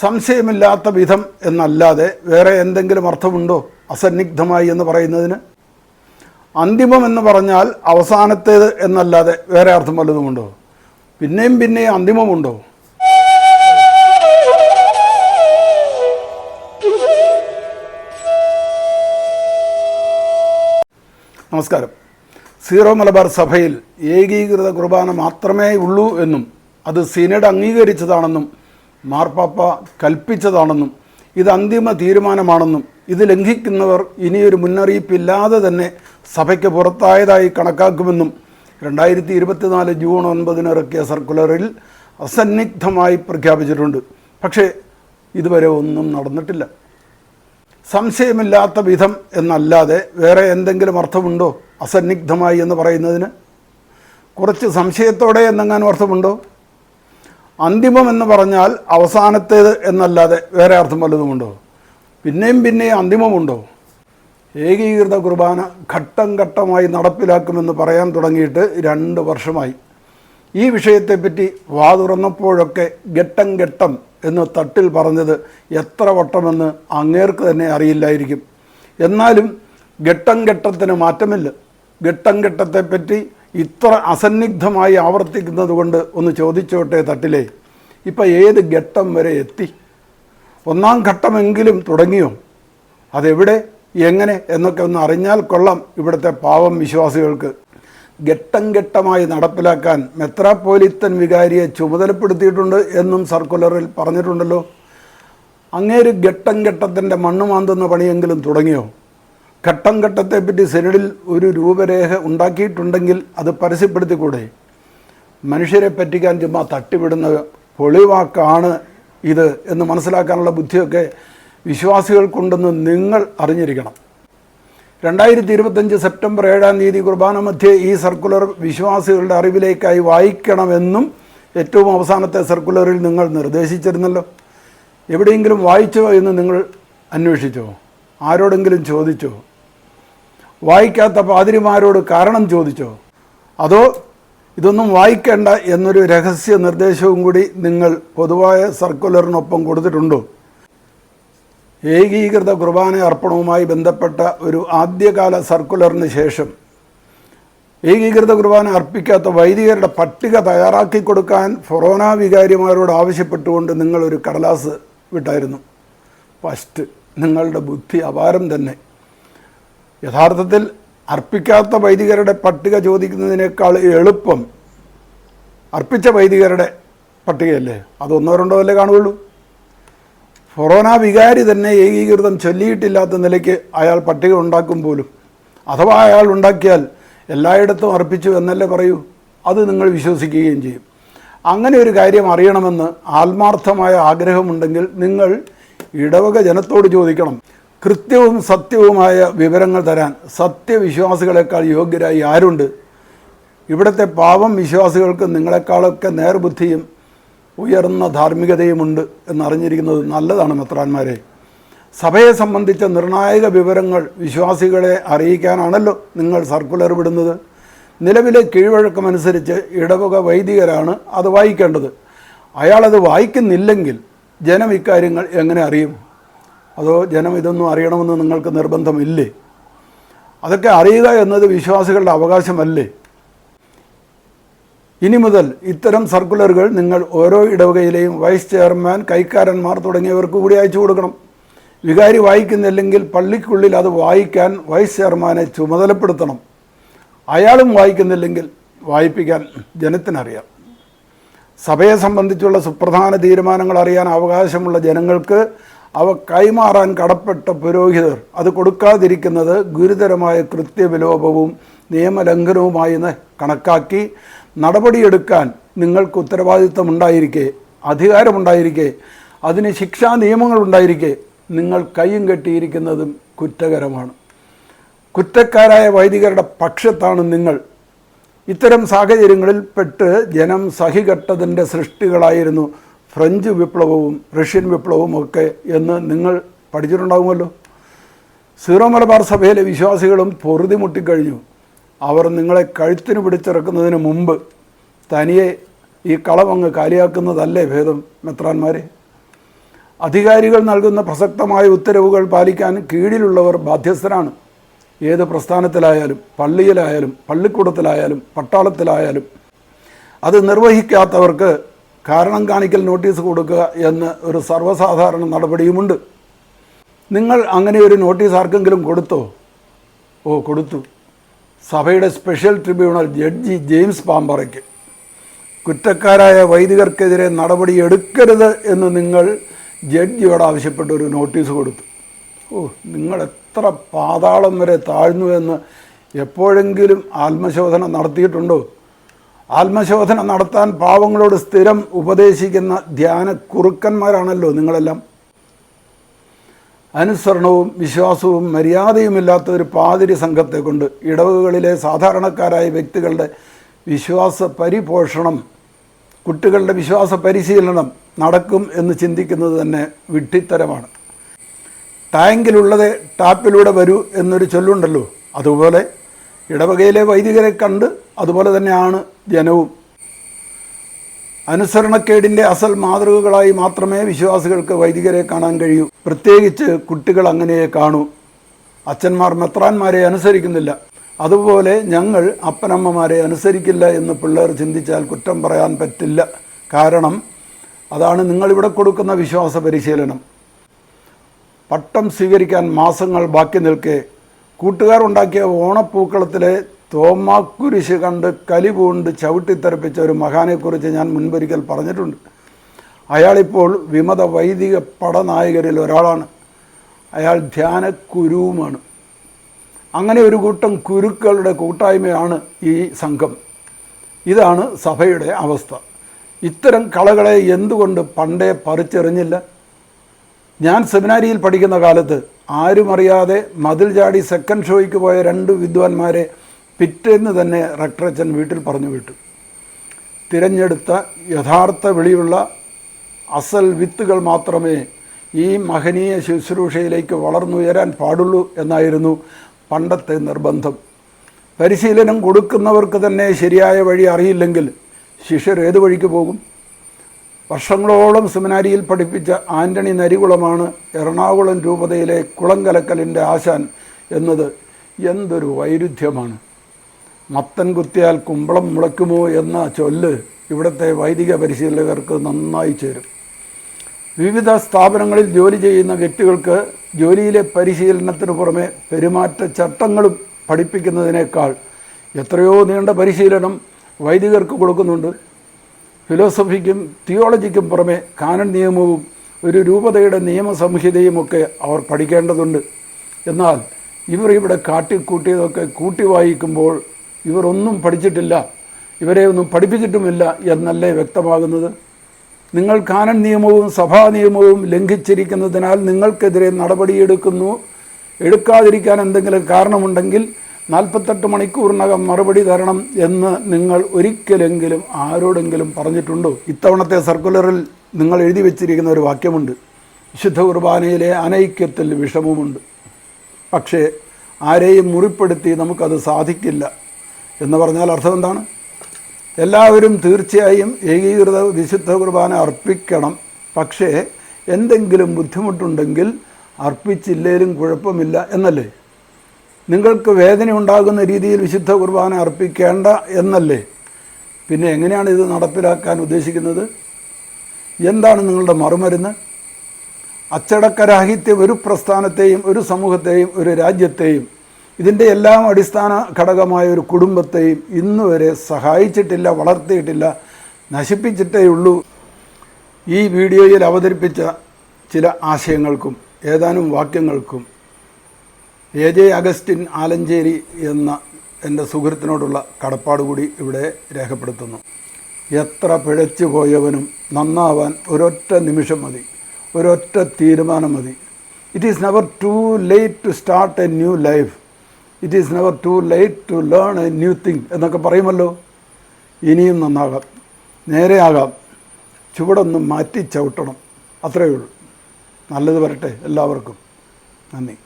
സംശയമില്ലാത്ത വിധം എന്നല്ലാതെ വേറെ എന്തെങ്കിലും അർത്ഥമുണ്ടോ? അസന്നിഗ്ധമായി എന്ന് പറയുന്നതിന്? അന്തിമം എന്ന് പറഞ്ഞാൽ അവസാനത്തേത് എന്നല്ലാതെ വേറെ അർത്ഥം വല്ലതുമുണ്ടോ? പിന്നെയും പിന്നെയും അന്തിമമുണ്ടോ? നമസ്കാരം. സീറോ മലബാർ സഭയിൽ ഏകീകൃത കുർബാന മാത്രമേ ഉള്ളൂ എന്നും അത് സീനഡ് അംഗീകരിച്ചതാണെന്നും മാർപ്പാപ്പ കൽപ്പിച്ചതാണെന്നും ഇത് അന്തിമ തീരുമാനമാണെന്നും ഇത് ലംഘിക്കുന്നവർ ഇനിയൊരു മുന്നറിയിപ്പില്ലാതെ തന്നെ സഭയ്ക്ക് പുറത്തായതായി കണക്കാക്കുമെന്നും രണ്ടായിരത്തി ഇരുപത്തിനാല് ജൂൺ ഒൻപതിന് ഇറക്കിയ സർക്കുലറിൽ അസന്നിഗ്ധമായി പ്രഖ്യാപിച്ചിട്ടുണ്ട്. പക്ഷേ ഇതുവരെ ഒന്നും നടന്നിട്ടില്ല. സംശയമില്ലാത്ത വിധം എന്നല്ലാതെ വേറെ എന്തെങ്കിലും അർത്ഥമുണ്ടോ? അസന്നിഗ്ധമായി എന്ന് പറയുന്നതിന് കുറച്ച് സംശയത്തോടെ എന്നെങ്ങാനും അർത്ഥമുണ്ടോ? അന്തിമം എന്ന് പറഞ്ഞാൽ അവസാനത്തേത് എന്നല്ലാതെ വേറെ അർത്ഥം വല്ലതുമുണ്ടോ പിന്നെയും പിന്നെയും അന്തിമമുണ്ടോ? ഏകീകൃത കുർബാന ഘട്ടം ഘട്ടമായി നടപ്പിലാക്കുമെന്ന് പറയാൻ തുടങ്ങിയിട്ട് രണ്ട് വർഷമായി. ഈ വിഷയത്തെപ്പറ്റി വാ തുറന്നപ്പോഴൊക്കെ ഘട്ടം ഘട്ടം എന്ന് തട്ടിൽ പറഞ്ഞത് എത്ര വട്ടമെന്ന് അങ്ങേർക്ക് തന്നെ അറിയില്ലായിരിക്കും. എന്നാലും ഘട്ടം ഘട്ടത്തിന് മാറ്റമില്ല. ഘട്ടം ഘട്ടത്തെപ്പറ്റി ഇത്ര അസന്നിഗ്ധമായി ആവർത്തിക്കുന്നത് കൊണ്ട് ഒന്ന് ചോദിച്ചോട്ടെ തട്ടിലേ. ഇപ്പം ഏത് ഘട്ടം വരെ എത്തി? ഒന്നാം ഘട്ടമെങ്കിലും തുടങ്ങിയോ? അതെവിടെ? എങ്ങനെ? എന്നൊക്കെ ഒന്ന് അറിഞ്ഞാൽ കൊള്ളാം ഇവിടുത്തെ പാവം വിശ്വാസികൾക്ക്. ഘട്ടം ഘട്ടമായി നടപ്പിലാക്കാൻ മെത്രാപ്പോലിത്തൻ വികാരിയെ ചുമതലപ്പെടുത്തിയിട്ടുണ്ട് എന്നും സർക്കുലറിൽ പറഞ്ഞിട്ടുണ്ടല്ലോ. അങ്ങേര് ഘട്ടം ഘട്ടത്തിന്റെ മണ്ണ് മാന്തുന്ന പണിയെങ്കിലും തുടങ്ങിയോ? ഘട്ടം ഘട്ടത്തെപ്പറ്റി സെനഡിൽ ഒരു രൂപരേഖ ഉണ്ടാക്കിയിട്ടുണ്ടെങ്കിൽ അത് പരസ്യപ്പെടുത്തിക്കൂടെ? മനുഷ്യരെ പറ്റിക്കാൻ ചുമ്മാ തട്ടിവിടുന്ന പൊളിവാക്കാണ് ഇത് എന്ന് മനസ്സിലാക്കാനുള്ള ബുദ്ധിയൊക്കെ വിശ്വാസികൾക്കുണ്ടെന്ന് നിങ്ങൾ അറിഞ്ഞിരിക്കണം. രണ്ടായിരത്തി ഇരുപത്തഞ്ച് സെപ്റ്റംബർ ഏഴാം തീയതി കുർബാന മധ്യേ ഈ സർക്കുലർ വിശ്വാസികളുടെ അറിവിലേക്കായി വായിക്കണമെന്നും ഏറ്റവും അവസാനത്തെ സർക്കുലറിൽ നിങ്ങൾ നിർദ്ദേശിച്ചിരുന്നല്ലോ. എവിടെയെങ്കിലും വായിച്ചോ എന്ന് നിങ്ങൾ അന്വേഷിച്ചോ? ആരോടെങ്കിലും ചോദിച്ചോ? വായിക്കാത്ത പാതിരിമാരോട് കാരണം ചോദിച്ചോ? അതോ ഇതൊന്നും വായിക്കേണ്ട എന്നൊരു രഹസ്യ നിർദ്ദേശവും കൂടി നിങ്ങൾ പൊതുവായ സർക്കുലറിനൊപ്പം കൊടുത്തിട്ടുണ്ടോ? ഏകീകൃത കുർബാന അർപ്പണവുമായി ബന്ധപ്പെട്ട ഒരു ആദ്യകാല സർക്കുലറിന് ശേഷം ഏകീകൃത കുർബാന അർപ്പിക്കാത്ത വൈദികരുടെ പട്ടിക തയ്യാറാക്കി കൊടുക്കാൻ ഫൊറോന വികാരിമാരോട് ആവശ്യപ്പെട്ടുകൊണ്ട് നിങ്ങളൊരു കടലാസ് വിട്ടായിരുന്നു. ഫസ്റ്റ് നിങ്ങളുടെ ബുദ്ധി അപാരം തന്നെ. യഥാർത്ഥത്തിൽ അർപ്പിക്കാത്ത വൈദികരുടെ പട്ടിക ചോദിക്കുന്നതിനേക്കാൾ എളുപ്പം അർപ്പിച്ച വൈദികരുടെ പട്ടികയല്ലേ? അതൊന്നോ രണ്ടോ അല്ലേ കാണുകയുള്ളൂ. ഫൊറോന വികാരി തന്നെ ഏകീകൃതം ചൊല്ലിയിട്ടില്ലാത്ത നിലയ്ക്ക് അയാൾ പട്ടിക ഉണ്ടാക്കും പോലും. അഥവാ അയാൾ ഉണ്ടാക്കിയാൽ എല്ലായിടത്തും അർപ്പിച്ചു എന്നല്ലേ പറയൂ? അത് നിങ്ങൾ വിശ്വസിക്കുകയും ചെയ്യും. അങ്ങനെ ഒരു കാര്യം അറിയണമെന്ന് ആത്മാർത്ഥമായ ആഗ്രഹമുണ്ടെങ്കിൽ നിങ്ങൾ ഇടവക ജനത്തോട് ചോദിക്കണം. കൃത്യവും സത്യവുമായ വിവരങ്ങൾ തരാൻ സത്യവിശ്വാസികളെക്കാൾ യോഗ്യരായി ആരുണ്ട്? ഇവിടുത്തെ പാവം വിശ്വാസികൾക്ക് നിങ്ങളെക്കാളൊക്കെ നേർബുദ്ധിയും ഉയർന്ന ധാർമ്മികതയുമുണ്ട് എന്നറിഞ്ഞിരിക്കുന്നത് നല്ലതാണ് മെത്രാന്മാരെ. സഭയെ സംബന്ധിച്ച നിർണായക വിവരങ്ങൾ വിശ്വാസികളെ അറിയിക്കാനാണല്ലോ നിങ്ങൾ സർക്കുലർ വിടുന്നത്. നിലവിലെ കീഴ്വഴക്കമനുസരിച്ച് ഇടവക വൈദികരാണ് അത് വായിക്കേണ്ടത്. അയാളത് വായിക്കുന്നില്ലെങ്കിൽ ജനം ഇക്കാര്യങ്ങൾ എങ്ങനെ അറിയും? അതോ ജനം ഇതൊന്നും അറിയണമെന്ന് നിങ്ങൾക്ക് നിർബന്ധമില്ലേ? അതൊക്കെ അറിയുക എന്നത് വിശ്വാസികളുടെ അവകാശമല്ലേ? ഇനി മുതൽ ഇത്തരം സർക്കുലറുകൾ നിങ്ങൾ ഓരോ ഇടവകയിലെയും വൈസ് ചെയർമാൻ കൈക്കാരന്മാർ തുടങ്ങിയവർക്ക് കൂടി അയച്ചു കൊടുക്കണം. വികാരി വായിക്കുന്നില്ലെങ്കിൽ പള്ളിക്കുള്ളിൽ അത് വായിക്കാൻ വൈസ് ചെയർമാനെ ചുമതലപ്പെടുത്തണം. അയാളും വായിക്കുന്നില്ലെങ്കിൽ വായിപ്പിക്കാൻ ജനത്തിനറിയാം. സഭയെ സംബന്ധിച്ചുള്ള സുപ്രധാന തീരുമാനങ്ങൾ അറിയാൻ അവകാശമുള്ള ജനങ്ങൾക്ക് അവ കൈമാറാൻ കടപ്പെട്ട പുരോഹിതർ. അത് കൊടുക്കാതിരിക്കുന്നത് ഗുരുതരമായ കൃത്യവിലോപവും നിയമലംഘനവുമായി കണക്കാക്കി നടപടിയെടുക്കാൻ നിങ്ങൾക്ക് ഉത്തരവാദിത്തമുണ്ടായിരിക്കെ അധികാരമുണ്ടായിരിക്കെ അതിന് ശിക്ഷാ നിയമങ്ങളുണ്ടായിരിക്കെ നിങ്ങൾ കൈയും കെട്ടിയിരിക്കുന്നതും കുറ്റകരമാണ്. കുറ്റക്കാരായ വൈദികരുടെ പക്ഷത്താണ് നിങ്ങൾ. ഇത്തരം സാഹചര്യങ്ങളിൽ പെട്ട് ജനം സഹികെട്ടതിന്റെ സൃഷ്ടികളായിരുന്നു ഫ്രഞ്ച് വിപ്ലവവും റഷ്യൻ വിപ്ലവവും ഒക്കെ എന്ന് നിങ്ങൾ പഠിച്ചിട്ടുണ്ടാകുമല്ലോ സീറോ മലബാർ സഭയിലെ വിശ്വാസികളും പൊറുതി മുട്ടിക്കഴിഞ്ഞു. അവർ നിങ്ങളെ കഴുത്തിന് പിടിച്ചിറക്കുന്നതിന് മുമ്പ് തനിയെ ഈ കളമങ്ങ് കാലിയാക്കുന്നതല്ലേ ഭേദം മെത്രാന്മാരെ? അധികാരികൾ നൽകുന്ന പ്രസക്തമായ ഉത്തരവുകൾ പാലിക്കാൻ കീഴിലുള്ളവർ ബാധ്യസ്ഥരാണ്. ഏത് പ്രസ്ഥാനത്തിലായാലും പള്ളിയിലായാലും പള്ളിക്കൂടത്തിലായാലും പട്ടാളത്തിലായാലും. അത് നിർവഹിക്കാത്തവർക്ക് കാരണം കാണിക്കൽ നോട്ടീസ് കൊടുക്കുക എന്ന് ഒരു സർവസാധാരണ നടപടിയുമുണ്ട്. നിങ്ങൾ അങ്ങനെ ഒരു നോട്ടീസ് ആർക്കെങ്കിലും കൊടുത്തോ? ഓ കൊടുത്തു. സഭയുടെ സ്പെഷ്യൽ ട്രിബ്യൂണൽ ജഡ്ജി ജെയിംസ് പാമ്പറയ്ക്ക്. കുറ്റക്കാരായ വൈദികർക്കെതിരെ നടപടി എടുക്കരുത് എന്ന് നിങ്ങൾ ജഡ്ജിയോട് ആവശ്യപ്പെട്ട് ഒരു നോട്ടീസ് കൊടുത്തു. ഓ നിങ്ങൾ എത്ര പാതാളം വരെ താഴ്ന്നു എന്ന് എപ്പോഴെങ്കിലും ആത്മശോധന നടത്തിയിട്ടുണ്ടോ? ആത്മശോധന നടത്താൻ പാവങ്ങളോട് സ്ഥിരം ഉപദേശിക്കുന്ന ധ്യാന കുറുക്കന്മാരാണല്ലോ നിങ്ങളെല്ലാം. അനുസരണവും വിശ്വാസവും മര്യാദയുമില്ലാത്ത ഒരു പാതിരി സംഘത്തെ കൊണ്ട് ഇടവുകളിലെ സാധാരണക്കാരായ വ്യക്തികളുടെ വിശ്വാസ പരിപോഷണം കുട്ടികളുടെ വിശ്വാസ പരിശീലനം നടക്കും എന്ന് ചിന്തിക്കുന്നത് തന്നെ വിഡ്ഢിത്തരമാണ്. ടാങ്കിലുള്ളത് ടാപ്പിലൂടെ വരൂ എന്നൊരു ചൊല്ലുണ്ടല്ലോ. അതുപോലെ ഇടവകയിലെ വൈദികരെ കണ്ട് അതുപോലെ തന്നെയാണ് ജനവും. അനുസരണക്കേടിന്റെ അസൽ മാതൃകകളായി മാത്രമേ വിശ്വാസികൾക്ക് വൈദികരെ കാണാൻ കഴിയൂ. പ്രത്യേകിച്ച് കുട്ടികൾ അങ്ങനെയേ കാണൂ. അച്ഛന്മാർ മെത്രാന്മാരെ അനുസരിക്കുന്നില്ല. അതുപോലെ ഞങ്ങൾ അപ്പനമ്മമാരെ അനുസരിക്കില്ല എന്ന് പിള്ളേർ ചിന്തിച്ചാൽ കുറ്റം പറയാൻ പറ്റില്ല. കാരണം അതാണ് നിങ്ങളിവിടെ കൊടുക്കുന്ന വിശ്വാസ പരിശീലനം. പട്ടം സ്വീകരിക്കാൻ മാസങ്ങൾ ബാക്കി നിൽക്കെ കൂട്ടുകാർ ഉണ്ടാക്കിയ ഓണപ്പൂക്കളത്തിലെ തോമാക്കുരിശ് കണ്ട് കലി പൂണ്ട് ചവിട്ടിത്തെറിപ്പിച്ച ഒരു മഹാനെക്കുറിച്ച് ഞാൻ മുൻപൊരിക്കൽ പറഞ്ഞിട്ടുണ്ട്. അയാളിപ്പോൾ വിമത വൈദിക പടനായകരിൽ ഒരാളാണ്. അയാൾ ധ്യാന കുരുവുമാണ് അങ്ങനെ ഒരു കൂട്ടം കുരുക്കളുടെ കൂട്ടായ്മയാണ് ഈ സംഘം. ഇതാണ് സഭയുടെ അവസ്ഥ. ഇത്തരം കളകളെ എന്തുകൊണ്ട് പണ്ടേ പറിച്ചെറിഞ്ഞില്ല? ഞാൻ സെമിനാരിയിൽ പഠിക്കുന്ന കാലത്ത് ആരും അറിയാതെ മതിൽ ചാടി സെക്കൻഡ് ഷോയ്ക്ക് പോയ രണ്ട് വിദ്വാൻമാരെ പിറ്റേന്ന് തന്നെ റക്ടറച്ചൻ വീട്ടിൽ പറഞ്ഞു വിട്ടു. തിരഞ്ഞെടുത്ത യഥാർത്ഥ വിളിയുള്ള അസൽ വിത്തുകൾ മാത്രമേ ഈ മഹനീയ ശുശ്രൂഷയിലേക്ക് വളർന്നുയരാൻ പാടുള്ളൂ എന്നായിരുന്നു പണ്ടത്തെ നിർബന്ധം. പരിശീലനം കൊടുക്കുന്നവർക്ക് തന്നെ ശരിയായ വഴി അറിയില്ലെങ്കിൽ ശിഷ്യർ ഏതു വഴിക്ക് പോകും? വർഷങ്ങളോളം സെമിനാരിയിൽ പഠിപ്പിച്ച ആന്റണി നരികുളമാണ് എറണാകുളം രൂപതയിലെ കുളങ്കലക്കലിന്റെ ആശാൻ എന്നത് എന്തൊരു വൈരുദ്ധ്യമാണ്. മത്തൻ കുത്തിയാൽ കുമ്പളം മുളയ്ക്കുമോ എന്ന ചൊല്ല് ഇവിടുത്തെ വൈദിക പരിശീലകർക്ക് നന്നായി ചേരും. വിവിധ സ്ഥാപനങ്ങളിൽ ജോലി ചെയ്യുന്ന വ്യക്തികൾക്ക് ജോലിയിലെ പരിശീലനത്തിന് പുറമെ പെരുമാറ്റ ചട്ടങ്ങളും പഠിപ്പിക്കുന്നതിനേക്കാൾ എത്രയോ നീണ്ട പരിശീലനം വൈദികർക്ക് കൊടുക്കുന്നുണ്ട്. ഫിലോസഫിക്കും തിയോളജിക്കും പുറമെ കാനൻ നിയമവും ഒരു രൂപതയുടെ നിയമസംഹിതയുമൊക്കെ അവർ പഠിക്കേണ്ടതുണ്ട്. എന്നാൽ ഇവർ ഇവിടെ കാട്ടിക്കൂട്ടിയതൊക്കെ കൂട്ടി വായിക്കുമ്പോൾ ഇവർ ഒന്നും പഠിച്ചിട്ടില്ല ഇവരെ ഒന്നും പഠിപ്പിച്ചിട്ടുമില്ല എന്നല്ലേ വ്യക്തമാകുന്നത്? നിങ്ങൾ കാനൻ നിയമവും സഭാ നിയമവും ലംഘിച്ചിരിക്കുന്നതിനാൽ നിങ്ങൾക്കെതിരെ നടപടിയെടുക്കുന്നു. എടുക്കാതിരിക്കാൻ എന്തെങ്കിലും കാരണമുണ്ടെങ്കിൽ നാൽപ്പത്തെട്ട് മണിക്കൂറിനകം മറുപടി തരണം എന്ന് നിങ്ങൾ ഒരിക്കലെങ്കിലും ആരോടെങ്കിലും പറഞ്ഞിട്ടുണ്ടോ? ഇത്തവണത്തെ സർക്കുലറിൽ നിങ്ങൾ എഴുതി വെച്ചിരിക്കുന്ന ഒരു വാക്യമുണ്ട്. വിശുദ്ധ കുർബാനയിലെ അനൈക്യത്തിൽ വിഷമമുണ്ട്. പക്ഷേ ആരെയും മുറിപ്പെടുത്തി നമുക്കത് സാധിക്കില്ല. എന്ന് പറഞ്ഞാൽ അർത്ഥം എന്താണ്? എല്ലാവരും തീർച്ചയായും ഏകീകൃത വിശുദ്ധ കുർബാന അർപ്പിക്കണം. പക്ഷേ എന്തെങ്കിലും ബുദ്ധിമുട്ടുണ്ടെങ്കിൽ അർപ്പിച്ചില്ലേലും കുഴപ്പമില്ല എന്നല്ലേ? നിങ്ങൾക്ക് വേദന ഉണ്ടാകുന്ന രീതിയിൽ വിശുദ്ധ കുർബാന അർപ്പിക്കേണ്ട എന്നല്ലേ? പിന്നെ എങ്ങനെയാണ് ഇത് നടപ്പിലാക്കാൻ ഉദ്ദേശിക്കുന്നത്? എന്താണ് നിങ്ങളുടെ മറുമരുന്ന്? അച്ചടക്കരാഹിത്യം ഒരു പ്രസ്ഥാനത്തെയും ഒരു സമൂഹത്തെയും ഒരു രാജ്യത്തെയും ഇതിന്റെ എല്ലാം അടിസ്ഥാന ഘടകമായ ഒരു കുടുംബത്തെയും ഇന്ന് വരെ സഹായിച്ചിട്ടില്ല വളർത്തിയിട്ടില്ല നശിപ്പിച്ചിട്ടേ ഉള്ളൂ. ഈ വീഡിയോയിൽ അവതരിപ്പിച്ച ചില ആശയങ്ങൾക്കും ഏതാനും വാക്യങ്ങൾക്കും എ ജെ അഗസ്റ്റിൻ ആലഞ്ചേരി എന്ന എന്റെ സുഹൃത്തിനോടുള്ള കടപ്പാട് കൂടി ഇവിടെ രേഖപ്പെടുത്തുന്നു. എത്ര പിഴച്ചു പോയവനും നന്നാവാൻ ഒരൊറ്റ നിമിഷം മതി ഒരൊറ്റ തീരുമാനം മതി. It is never too late to start a new life it is never too late to learn a new thing എന്നൊക്കെ പറയുമല്ലോ? ഇനിയും നന്നാകാം. നേരെയാകാം ചുവടൊന്ന് മാറ്റി ചവിട്ടണം. അത്രയേ ഉള്ളൂ. നല്ലത് വരട്ടെ എല്ലാവർക്കും. നന്ദി.